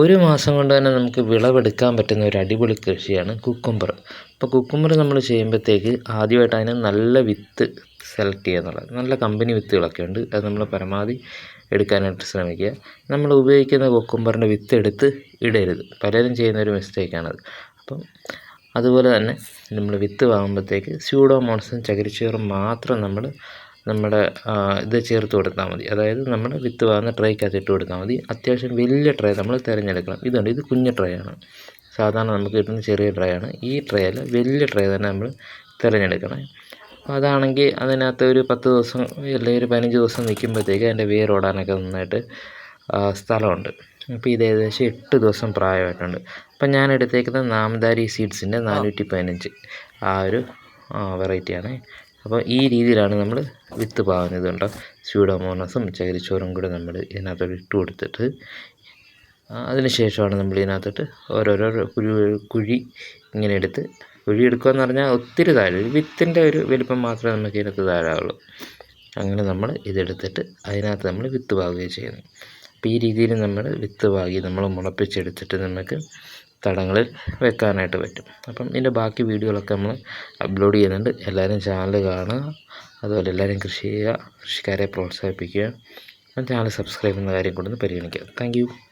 ഒരു മാസം കൊണ്ട് തന്നെ നമുക്ക് വിളവെടുക്കാൻ പറ്റുന്ന ഒരു അടിപൊളി കൃഷിയാണ് കുക്കുംബർ. അപ്പോൾ കുക്കുംബർ നമ്മൾ ചെയ്യുമ്പോഴത്തേക്ക് ആദ്യമായിട്ട് അതിന് നല്ല വിത്ത് സെലക്ട് ചെയ്യുക എന്നുള്ളത്. നല്ല കമ്പനി വിത്തുകളൊക്കെ ഉണ്ട്. അത് നമ്മൾ പരമാവധി എടുക്കാനായിട്ട് ശ്രമിക്കുക. നമ്മൾ ഉപയോഗിക്കുന്ന കുക്കുംബറിന്റെ വിത്ത് എടുത്ത് ഇടരുത്. പലരും ചെയ്യുന്ന ഒരു മിസ്റ്റേക്കാണത് അപ്പം അതുപോലെ തന്നെ നമ്മൾ വിത്ത് വാങ്ങുമ്പോഴത്തേക്ക് സ്യൂഡോമോൺസും ചകിരിച്ചോറും മാത്രം നമ്മൾ നമ്മുടെ ഇത് ചേർത്ത് കൊടുത്താൽ മതി. അതായത് നമ്മൾ വിത്ത് വാങ്ങുന്ന ട്രേക്കകത്ത് ഇട്ട് കൊടുത്താൽ മതി. അത്യാവശ്യം വലിയ ട്രേ നമ്മൾ തിരഞ്ഞെടുക്കണം. ഇതുണ്ട്. ഇത് കുഞ്ഞു ട്രേ ആണ്. സാധാരണ നമുക്ക് കിട്ടുന്ന ചെറിയ ട്രേ ആണ്. ഈ ട്രേയിൽ വലിയ ട്രേ തന്നെ നമ്മൾ തിരഞ്ഞെടുക്കണം. അപ്പോൾ അതാണെങ്കിൽ അതിനകത്ത് ഒരു പത്ത് ദിവസം അല്ലെങ്കിൽ ഒരു പതിനഞ്ച് ദിവസം നിൽക്കുമ്പോഴത്തേക്ക് അതിന്റെ വേരോടാനൊക്കെ നന്നായിട്ട് സ്ഥലമുണ്ട്. അപ്പോൾ ഇത് ഏകദേശം എട്ട് ദിവസം പ്രായമായിട്ടുണ്ട്. അപ്പം ഞാൻ എടുത്തേക്കുന്നത് നാമധാരി സീഡ്സിന്റെ നാനൂറ്റി പതിനഞ്ച് ആ ഒരു വെറൈറ്റിയാണ്. അപ്പോൾ ഈ രീതിയിലാണ് നമ്മൾ വിത്ത് പാകുന്നത് കണ്ടോ സ്യൂഡോമോണസും ചകിരിച്ചോറും കൂടെ നമ്മൾ ഇതിനകത്തോട്ട് ഇട്ട് കൊടുത്തിട്ട് അതിന് ശേഷമാണ് നമ്മൾ ഇതിനകത്തോട്ട് ഓരോരോ കുഴി കുഴി ഇങ്ങനെ എടുത്ത് കുഴി എടുക്കുക എന്ന് പറഞ്ഞാൽ ഒത്തിരി താഴെ വിത്തിന്റെ ഒരു വലിപ്പം മാത്രമേ നമുക്ക് ഇതിനകത്ത് താഴാവുള്ളൂ അങ്ങനെ നമ്മൾ ഇതെടുത്തിട്ട് അതിനകത്ത് നമ്മൾ വിത്ത് പാകുകയും ചെയ്യുന്നു. അപ്പോൾ ഈ രീതിയിൽ നമ്മൾ വിത്ത് പാകി നമ്മൾ മുളപ്പിച്ചെടുത്തിട്ട് നമുക്ക് തടങ്ങളിൽ വെക്കാനായിട്ട് പറ്റും. അപ്പം ഇതിന്റെ ബാക്കി വീഡിയോകളൊക്കെ നമ്മൾ അപ്ലോഡ് ചെയ്യുന്നുണ്ട്. എല്ലാവരും ചാനൽ കാണുക. അതുപോലെ എല്ലാവരും കൃഷി ചെയ്യുക. കൃഷിക്കാരെ പ്രോത്സാഹിപ്പിക്കുക. ചാനൽ സബ്സ്ക്രൈബ് ചെയ്യുന്ന കാര്യം കൊണ്ടൊന്ന് പരിഗണിക്കുക. താങ്ക്